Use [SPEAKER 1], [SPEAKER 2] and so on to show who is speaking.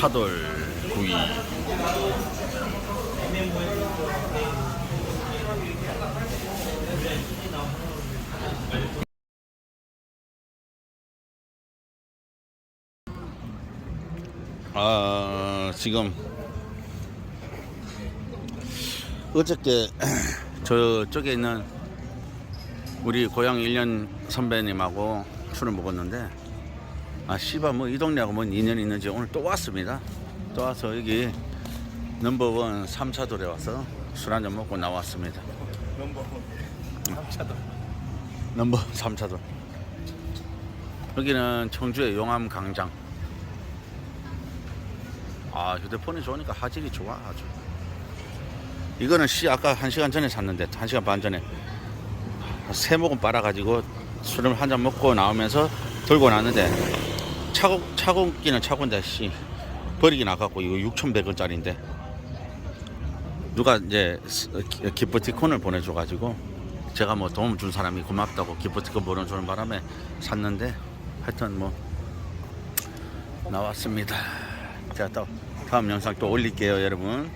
[SPEAKER 1] 차돌 구이. 아, 지금 어저께 저쪽에 있는 우리 고향 1년 선배님하고 술을 먹었는데 아 씨발 뭐 이 동네하고 뭔 인연이 있는지 오늘 또 왔습니다. 또 와서 여기 넘버원 3차돌에 와서 술 한잔 먹고 나왔습니다.
[SPEAKER 2] 넘버 3차도
[SPEAKER 1] 넘버 3차돌. 여기는 청주의 용암 강장. 아 휴대폰이 좋으니까 화질이 좋아 아주. 이거는 씨 아까 한 시간 전에 샀는데 한 시간 반 전에 세 모금 빨아가지고 술을 한 잔 먹고 나오면서 들고 났는데 차고 차고기는 차고인데 씨 버리긴 아깝고 이거 6,100원짜리인데 누가 이제 기프티콘을 보내줘가지고 제가 뭐 도움 준 사람이 고맙다고 기프티콘 보내주는 바람에 샀는데 하여튼 뭐 나왔습니다. 제가 또 다음 영상 또 올릴게요 여러분.